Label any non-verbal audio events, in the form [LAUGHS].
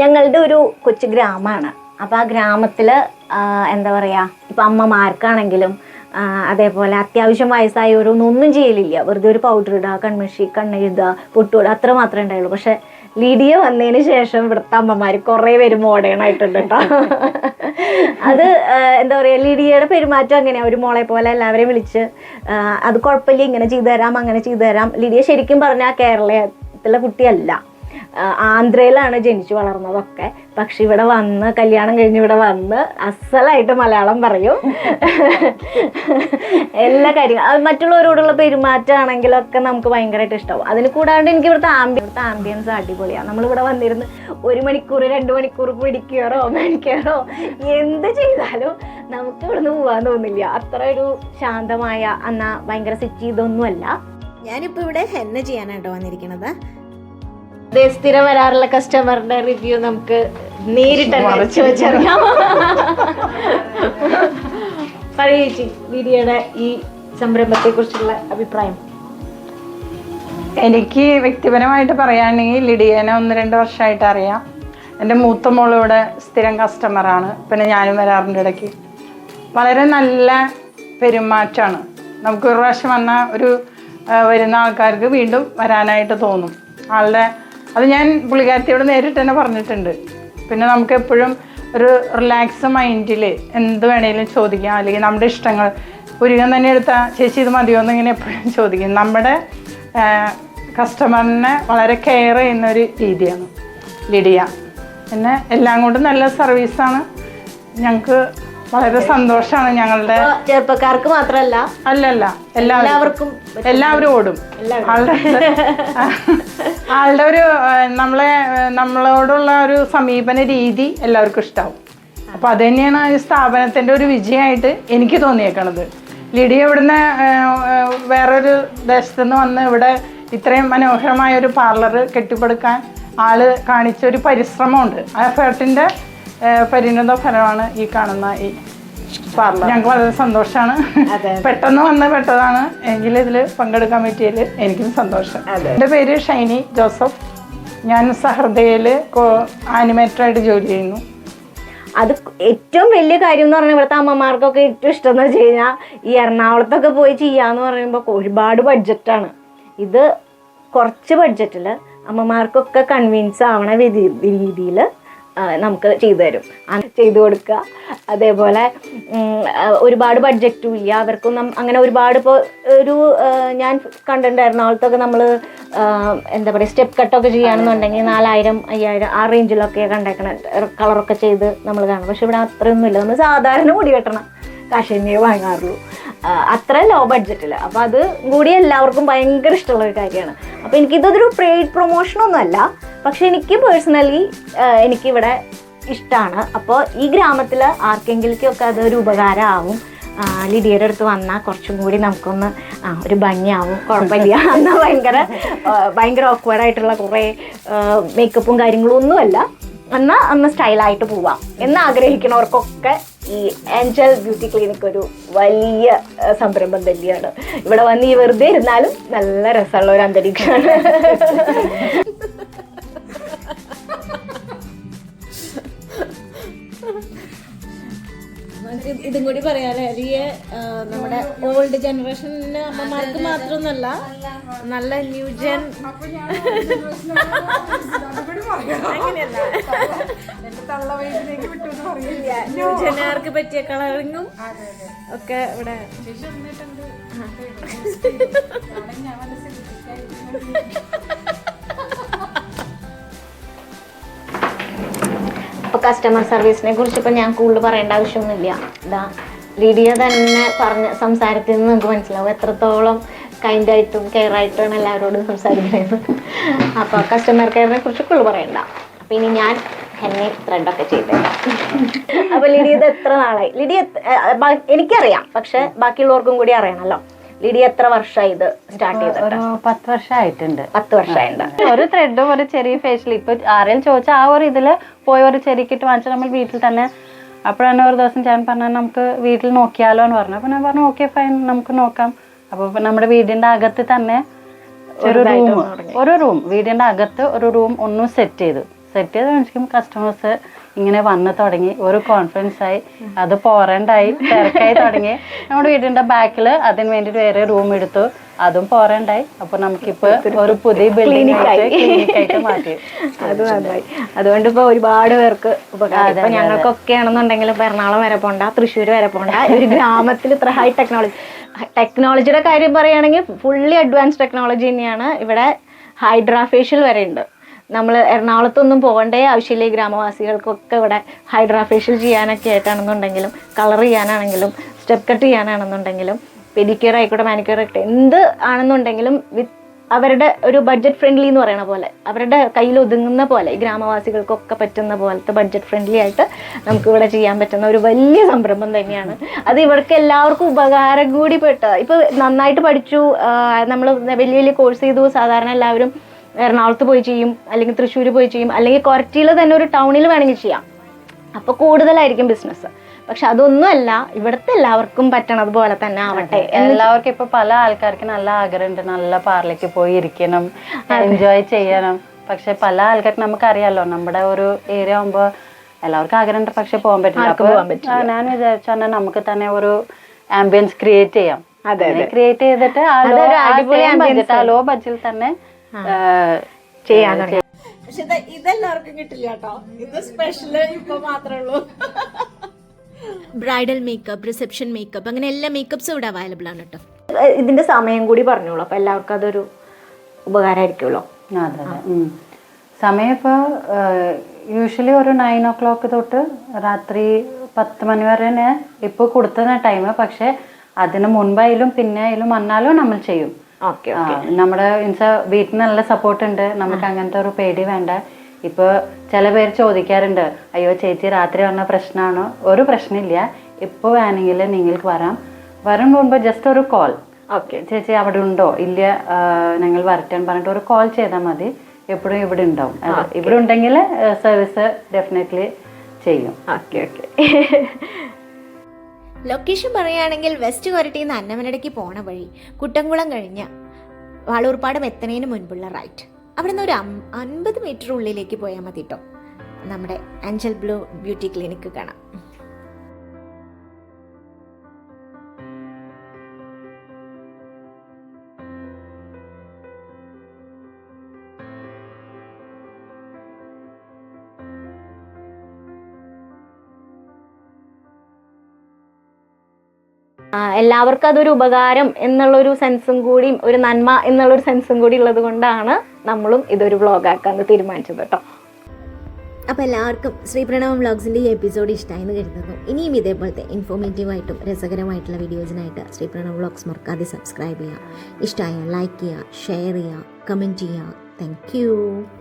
ഞങ്ങളുടെ ഒരു കൊച്ചു ഗ്രാമമാണ്. അപ്പോൾ ആ ഗ്രാമത്തിൽ എന്താ പറയുക ഇപ്പം അമ്മമാർക്കാണെങ്കിലും അതേപോലെ അത്യാവശ്യം വയസ്സായവരൊന്നും ഒന്നും ചെയ്യലില്ല. വെറുതെ ഒരു പൗഡർ ഇടുക കൺമഷി കണ്ണെഴുതുക പൊട്ടുവിടുക അത്ര മാത്രമേ ഉണ്ടായുള്ളൂ. പക്ഷെ ലിഡിയ വന്നതിന് ശേഷം ഇവിടുത്തെ അമ്മമാർ കുറേ പേര് മോഡേൺ ആയിട്ടുണ്ട് കേട്ടോ അത് എന്താ പറയുക ലിഡിയയുടെ പെരുമാറ്റം അങ്ങനെയാണ് ഒരു മോളെ പോലെ എല്ലാവരെയും വിളിച്ച് അത് കുഴപ്പമില്ല ഇങ്ങനെ ചെയ്തു തരാം അങ്ങനെ ചെയ്തു തരാം. ലിഡിയ ശരിക്കും പറഞ്ഞാൽ കേരളത്തിലെ കുട്ടിയല്ല. ആന്ധ്രയിലാണ് ജനിച്ചു വളർന്നതൊക്കെ. പക്ഷെ ഇവിടെ വന്ന് കല്യാണം കഴിഞ്ഞ് ഇവിടെ വന്ന് അസലായിട്ട് മലയാളം പറയും. എല്ലാ കാര്യങ്ങളും. മറ്റുള്ളവരോടുള്ള പെരുമാറ്റമാണെങ്കിലൊക്കെ നമുക്ക് ഭയങ്കരമായിട്ട് ഇഷ്ടമാവും അതിന് കൂടാണ്ട് എനിക്ക് ഇവിടുത്തെ ആംബി ഇവിടുത്തെ ആംബിയൻസ് അടിപൊളിയാണ് നമ്മളിവിടെ വന്നിരുന്ന് ഒരു മണിക്കൂർ രണ്ട് മണിക്കൂർ പിടിക്കുകയോ മേടിക്കാറോ എന്ത് ചെയ്താലും നമുക്ക് ഇവിടുന്ന് പോകാൻ തോന്നില്ല. അത്ര ഒരു ശാന്തമായ എന്നാ ഭയങ്കര സിറ്റി ഇതൊന്നുമല്ല ഞാനിപ്പോൾ ഇവിടെ ഹെന്ന ചെയ്യാനാട്ടോ വന്നിരിക്കുന്നത് സ്ഥിരം വരാറുള്ള കസ്റ്റമറിന്റെ റിവ്യൂ നമുക്ക് നേരിട്ട് ചോദിച്ചറിയാം. [LAUGHS] പറയൂ ചേച്ചി വീഡിയോയുടെ ഈ സംരംഭത്തെ കുറിച്ചുള്ള അഭിപ്രായം. എനിക്ക് വ്യക്തിപരമായിട്ട് പറയുകയാണെങ്കിൽ ലിഡിയനെ ഒന്ന് രണ്ട് വർഷമായിട്ട് അറിയാം. എന്റെ മൂത്ത മോളിവിടെ ഇവിടെ സ്ഥിരം കസ്റ്റമറാണ് പിന്നെ ഞാനും വരാറുണ്ട് ഇടയ്ക്ക്. വളരെ നല്ല പെരുമാറ്റമാണ്. നമുക്ക് ഒരു പ്രാവശ്യം വന്ന ഒരു വരുന്ന ആൾക്കാർക്ക് വീണ്ടും വരാനായിട്ട് തോന്നും. ആളുടെ അത് ഞാൻ പുള്ളിക്കാരത്തിയോട് നേരിട്ട് തന്നെ പറഞ്ഞിട്ടുണ്ട്. പിന്നെ നമുക്ക് എപ്പോഴും ഒരു റിലാക്സ് മൈൻഡിൽ എന്ത് വേണേലും ചോദിക്കാം. അല്ലെങ്കിൽ നമ്മുടെ ഇഷ്ടങ്ങൾ പുരുകൻ തന്നെ എടുത്താൽ ചേച്ചി ഇത് മതിയോ എന്ന് ഇങ്ങനെ എപ്പോഴും ചോദിക്കും. നമ്മുടെ കസ്റ്റമറിനെ വളരെ കെയർ ചെയ്യുന്ന ഒരു രീതിയാണ് ലിഡിയ. പിന്നെ എല്ലാം കൊണ്ടും നല്ല സർവീസാണ് ഞങ്ങൾക്ക് വളരെ സന്തോഷമാണ് ഞങ്ങളുടെ ചെറുപ്പക്കാർക്ക് മാത്രമല്ല അല്ലല്ല എല്ലാവർക്കും. എല്ലാവരും ഓടും. ആളുടെ ആളുടെ ഒരു നമ്മളെ നമ്മളോടുള്ള ഒരു സമീപന രീതി എല്ലാവർക്കും ഇഷ്ടാവും. അപ്പോൾ അത് തന്നെയാണ് ഈ സ്ഥാപനത്തിന്റെ ഒരു വിജയമായിട്ട് എനിക്ക് തോന്നിയേക്കണത്. ലിഡിയ ഇവിടുന്ന് വേറൊരു ദേശത്തു നിന്ന് വന്ന് ഇവിടെ ഇത്രയും മനോഹരമായ ഒരു പാർലർ കെട്ടിപ്പടുക്കാൻ ആൾ കാണിച്ച ഒരു പരിശ്രമമുണ്ട്. ആ എഫേർട്ടിന്റെ പരിണിത ഫലമാണ് ഈ കാണുന്ന ഈ ഞങ്ങൾക്ക് വളരെ സന്തോഷമാണ് പെട്ടെന്ന് വന്ന പെട്ടതാണ്. എങ്കിൽ ഇതിൽ പങ്കെടുക്കാൻ പറ്റിയതിൽ എനിക്കും സന്തോഷം. എന്റെ പേര് ഷൈനി ജോസഫ്. ഞാൻ സഹൃദയയിൽ ആനിമേറ്ററായിട്ട് ജോലി ചെയ്യുന്നു. അത് ഏറ്റവും വലിയ കാര്യം എന്ന് പറഞ്ഞാൽ ഇവിടുത്തെ അമ്മമാർക്കൊക്കെ ഏറ്റവും ഇഷ്ടം എന്ന് വെച്ച് കഴിഞ്ഞാൽ ഈ എറണാകുളത്തൊക്കെ പോയി ചെയ്യാന്ന് പറയുമ്പോൾ ഒരുപാട് ബഡ്ജറ്റാണ്. ഇത് കുറച്ച് ബഡ്ജറ്റിൽ അമ്മമാർക്കൊക്കെ കൺവിൻസ് ആവണ രീതിയിൽ നമുക്ക് ചെയ്തു തരും. ചെയ്തു കൊടുക്കുക. അതേപോലെ ഒരുപാട് ബഡ്ജറ്റും ഇല്ല. അവർക്കൊന്നും അങ്ങനെ ഒരുപാട് ഇപ്പോൾ ഒരു ഞാൻ കണ്ടിട്ടുണ്ട് എറണാകുളത്തൊക്കെ നമ്മൾ എന്താ പറയുക സ്റ്റെപ്പ് കട്ടൊക്കെ ചെയ്യുകയാണെന്നുണ്ടെങ്കിൽ നാലായിരം അയ്യായിരം ആ റേഞ്ചിലൊക്കെ കണ്ടേക്കണം കളറൊക്കെ ചെയ്ത് നമ്മൾ കാണും. പക്ഷെ ഇവിടെ അത്രയൊന്നുമില്ല. നമ്മൾ സാധാരണ മുടി കെട്ടണം കാശ്മീർ വാങ്ങാറുള്ളൂ. അത്ര ലോ ബഡ്ജറ്റിൽ അപ്പോൾ അത് കൂടി എല്ലാവർക്കും ഭയങ്കര ഇഷ്ടമുള്ള ഒരു കാര്യമാണ്. അപ്പോൾ എനിക്കിതൊരു പെയ്ഡ് പ്രൊമോഷനൊന്നും അല്ല പക്ഷെ എനിക്ക് പേഴ്സണലി എനിക്കിവിടെ ഇഷ്ടമാണ് അപ്പോൾ ഈ ഗ്രാമത്തിൽ ആർക്കെങ്കിലേക്കൊക്കെ അതൊരു ഉപകാരമാവും. ലിഡിയുടെ അടുത്ത് വന്നാൽ കുറച്ചും കൂടി നമുക്കൊന്ന് ആ, ഒരു ഭംഗിയാവും. കുഴപ്പമില്ല. [LAUGHS] എന്നാൽ ഭയങ്കര ഭയങ്കര awkward ആയിട്ടുള്ള കുറേ മേക്കപ്പും കാര്യങ്ങളും ഒന്നുമല്ല. എന്നാൽ അന്ന് സ്റ്റൈലായിട്ട് പോവാം. എന്ന് ആഗ്രഹിക്കുന്നവർക്കൊക്കെ ഈ ഏഞ്ചൽ ബ്യൂട്ടി ക്ലിനിക് ഒരു വലിയ സംരംഭം തന്നെയാണ്. ഇവിടെ വന്ന് ഈ വെറുതെ ഇരുന്നാലും നല്ല രസമുള്ള ഒരു അന്തരീക്ഷമാണ്. [LAUGHS] ഇത് കൂടി പറയാനേ റിയ നമ്മുടെ ഓൾഡ് ജനറേഷൻ അമ്മമാർക്ക് മാത്രമൊന്നല്ല നല്ല ന്യൂ ജൻ ന്യൂ ജനുകാർക്ക് പറ്റിയ കളറിങ്ങും ഒക്കെ ഇവിടെ അപ്പോൾ കസ്റ്റമർ സർവീസിനെ കുറിച്ച് ഇപ്പം ഞാൻ കൂടുതൽ പറയേണ്ട ആവശ്യമൊന്നുമില്ല. ഇതാ ലിഡിയ തന്നെ പറഞ്ഞ സംസാരത്തിൽ നിന്ന് നമുക്ക് മനസ്സിലാവും. എത്രത്തോളം കൈൻഡായിട്ടും കെയർ ആയിട്ടുമാണ് എല്ലാവരോടും സംസാരിക്കുന്നത്. അപ്പോൾ കസ്റ്റമർ കെയറിനെ കുറിച്ച് കൂടുതൽ പറയണ്ട. അപ്പം ഇനി ഞാൻ എന്നെ ത്രെഡൊക്കെ ചെയ്തേക്കാം അപ്പോൾ ലിഡിയ ഇത് എത്ര നാളായി? ലിഡിയ എനിക്കറിയാം. പക്ഷേ ബാക്കിയുള്ളവർക്കും കൂടി അറിയണമല്ലോ ലിഡിയ എത്ര വർഷമായി ഇത് സ്റ്റാർട്ട് ചെയ്തിട്ട്? ഒരു പത്ത് വർഷമായിട്ടുണ്ട്. പത്ത് വർഷമായിട്ടുണ്ട്. ഒരു ത്രെഡും ഒരു ചെറിയ ഫേഷ്യൽ ഇപ്പൊ ആരെങ്കിലും ചോദിച്ചാൽ ആ ഒരു ഇതിൽ പോയി ഒരു ചെറിയ കിട്ട് വാങ്ങിച്ചാൽ നമ്മൾ വീട്ടിൽ തന്നെ അപ്പോഴാണ് ഒരു ദിവസം ഞാൻ പറഞ്ഞാൽ നമുക്ക് വീട്ടിൽ നോക്കിയാലോ എന്ന് പറഞ്ഞു അപ്പൊ ഞാൻ പറഞ്ഞു ഓക്കെ ഫൈൻ നമുക്ക് നോക്കാം. അപ്പൊ നമ്മുടെ വീടിന്റെ അകത്ത് തന്നെ ഒരു റൂം ഒരു റൂം വീടിന്റെ അകത്ത് ഒരു റൂം ഒന്നും സെറ്റ് ചെയ്തു. സെറ്റ് ചെയ്ത് കാണിക്കുമ്പോൾ കസ്റ്റമേഴ്സ് ഇങ്ങനെ വന്ന് തുടങ്ങി. ഒരു കോൺഫിഡൻസ് ആയി. അത് പോരണ്ടായി. തിരക്കായി തുടങ്ങി. നമ്മുടെ വീടിന്റെ ബാക്കിൽ അതിന് വേണ്ടിയിട്ട് വേറെ റൂം എടുത്തു. അതും പോരണ്ടായി. അപ്പൊ നമുക്കിപ്പോ ഒരു പുതിയ ആയിട്ട് മാറ്റി. അത് നന്നായി. അതുകൊണ്ട് ഇപ്പൊ ഒരുപാട് പേർക്ക് ഉപകാരം. ഞങ്ങൾക്കൊക്കെ ആണെന്നുണ്ടെങ്കിൽ ഇപ്പൊ എറണാകുളം വരെ പോണ്ട തൃശ്ശൂർ വരെ പോണ്ട. ഒരു ഗ്രാമത്തിൽ ഇത്ര ഹൈ ടെക്നോളജി ടെക്നോളജിയുടെ കാര്യം പറയുകയാണെങ്കിൽ ഫുള്ളി അഡ്വാൻസ് ടെക്നോളജി തന്നെയാണ്. ഇവിടെ ഹൈഡ്രാഫേഷ്യൽ വരെ ഉണ്ട്. നമ്മൾ എറണാകുളത്തൊന്നും പോകേണ്ടേ ആവശ്യമില്ല. ഈ ഗ്രാമവാസികൾക്കൊക്കെ ഇവിടെ ഹൈഡ്രാ ഫേഷ്യൽ ചെയ്യാനൊക്കെ ആയിട്ടാണെന്നുണ്ടെങ്കിലും കളർ ചെയ്യാനാണെങ്കിലും സ്റ്റെപ്പ് കട്ട് ചെയ്യാനാണെന്നുണ്ടെങ്കിലും പെഡിക്യൂർ ആയിക്കോട്ടെ മാനിക്യൂർ ആയിക്കോട്ടെ എന്ത് ആണെന്നുണ്ടെങ്കിലും വിത്ത് അവരുടെ ഒരു ബഡ്ജറ്റ് ഫ്രണ്ട്ലി എന്ന് പറയുന്ന പോലെ അവരുടെ കയ്യിൽ ഒതുങ്ങുന്ന പോലെ ഈ ഗ്രാമവാസികൾക്കൊക്കെ പറ്റുന്ന പോലത്തെ ബഡ്ജറ്റ് ഫ്രണ്ട്ലി ആയിട്ട് നമുക്ക് ഇവിടെ ചെയ്യാൻ പറ്റുന്ന ഒരു വലിയ സംരംഭം തന്നെയാണ്. അത് ഇവർക്ക് എല്ലാവർക്കും ഉപകാരം കൂടി പെട്ട ഇപ്പൊ നന്നായിട്ട് പഠിച്ചു നമ്മൾ വലിയ വലിയ കോഴ്സ് ചെയ്തു. സാധാരണ എല്ലാവരും എറണാകുളത്ത് പോയി ചെയ്യും അല്ലെങ്കിൽ തൃശ്ശൂർ പോയി ചെയ്യും അല്ലെങ്കിൽ കൊരറ്റിയിൽ തന്നെ ഒരു ടൗണിൽ വേണമെങ്കിൽ ചെയ്യാം. അപ്പോൾ കൂടുതലായിരിക്കും ബിസിനസ് പക്ഷെ അതൊന്നുമല്ല ഇവിടുത്തെ എല്ലാവർക്കും പറ്റണത് പോലെ തന്നെ ആവട്ടെ. എല്ലാവർക്കും ഇപ്പൊ പല ആൾക്കാർക്ക് നല്ല ആഗ്രഹമുണ്ട് നല്ല പാർലേക്ക് പോയി ഇരിക്കണം എൻജോയ് ചെയ്യണം. പക്ഷെ പല ആൾക്കാർക്ക് നമുക്കറിയാലോ നമ്മുടെ ഒരു ഏരിയ ആകുമ്പോ എല്ലാവർക്കും ആഗ്രഹമുണ്ട് പക്ഷെ പോകാൻ പറ്റില്ല. അപ്പൊ ഞാൻ വിചാരിച്ചാൽ നമുക്ക് തന്നെ ഒരു ആംബിയൻസ് ക്രിയേറ്റ് ചെയ്യാം. ക്രിയേറ്റ് ചെയ്തിട്ട് ആ ലോ ബഡ്ജറ്റിൽ തന്നെ പക്ഷെ ഇതെല്ലാവർക്കും കിട്ടില്ല കേട്ടോ. ഇത് സ്പെഷ്യൽ ഇപ്പൊ മാത്രമേ ഉള്ളൂ. ബ്രൈഡൽ മേക്കപ്പ് റിസപ്ഷൻ മേക്കപ്പ് അങ്ങനെ എല്ലാ മേക്കപ്സും ഇവിടെ അവൈലബിൾ ആണ് കേട്ടോ. ഇതിന്റെ സമയം കൂടി പറഞ്ഞോളൂ. അപ്പൊ എല്ലാവർക്കും അതൊരു ഉപകാരമായിരിക്കുമല്ലോ. അതെ അതെ. സമയം ഇപ്പോൾ യൂഷ്വലി ഒരു നയൻ ഓ ക്ലോക്ക് തൊട്ട് രാത്രി പത്ത് മണി വരെ തന്നെ ഇപ്പോൾ കൊടുത്തുന്ന ടൈം പക്ഷെ അതിന് മുൻപായാലും പിന്നെ ആയാലും വന്നാലും നമ്മൾ ചെയ്യും. നമ്മുടെ ഇൻസ വീട്ടിൽ നല്ല സപ്പോർട്ട് ഉണ്ട്. നമുക്ക് അങ്ങനത്തെ ഒരു പേടി വേണ്ട. ഇപ്പൊ ചില പേര് ചോദിക്കാറുണ്ട്. അയ്യോ ചേച്ചി രാത്രി വന്ന പ്രശ്നമാണോ ഒരു പ്രശ്നമില്ല. ഇപ്പോൾ വേണമെങ്കിൽ നിങ്ങൾക്ക് വരാം. വരും മുമ്പ് ജസ്റ്റ് ഒരു കോൾ ഓക്കെ. ചേച്ചി അവിടെ ഉണ്ടോ? ഇല്ല ഞങ്ങൾ വരട്ടാൻ പറഞ്ഞിട്ട് ഒരു കോൾ ചെയ്താൽ മതി. എപ്പോഴും ഇവിടെ ഉണ്ടാവും. ഇവിടെ ഉണ്ടെങ്കിൽ സർവീസ് ഡെഫിനറ്റ്ലി ചെയ്യും. Okay okay. ലൊക്കേഷൻ പറയുകയാണെങ്കിൽ വെസ്റ്റ് കൊരട്ടിയിൽ നിന്ന് അന്നമനടയ്ക്ക് പോണ വഴി. കുട്ടംകുളം കഴിഞ്ഞ് വാളൂർപ്പാടം എത്തുന്നതിന് മുൻപുള്ള റൈറ്റ് അവിടെ നിന്ന് ഒരു അൻപത് മീറ്റർ ഉള്ളിലേക്ക് പോയാൽ മതി കേട്ടോ നമ്മുടെ അഞ്ചൽ ബ്ലൂ ബ്യൂട്ടി ക്ലിനിക്ക് കാണാം. എല്ലാവർക്കും അതൊരു ഉപകാരം എന്നുള്ളൊരു സെൻസും കൂടി ഒരു നന്മ എന്നുള്ളൊരു സെൻസും കൂടി ഉള്ളത് കൊണ്ടാണ് നമ്മളും ഇതൊരു വ്ളോഗാക്കാന്ന് തീരുമാനിച്ചത് കേട്ടോ. അപ്പോൾ എല്ലാവർക്കും ശ്രീ പ്രണവ് വ്ളോഗ്സിന്റെ ഈ എപ്പിസോഡ് ഇഷ്ടമായെന്ന് കരുതുന്നു. ഇനിയും ഇതേപോലത്തെ ഇൻഫോർമേറ്റീവായിട്ടും രസകരമായിട്ടുള്ള വീഡിയോസിനായിട്ട് ശ്രീ പ്രണവ് വ്ളോഗ്സ് മറക്കാതെ സബ്സ്ക്രൈബ് ചെയ്യുക. ഇഷ്ടമായ ലൈക്ക് ചെയ്യുക ഷെയർ ചെയ്യുക കമന്റ് ചെയ്യുക. താങ്ക്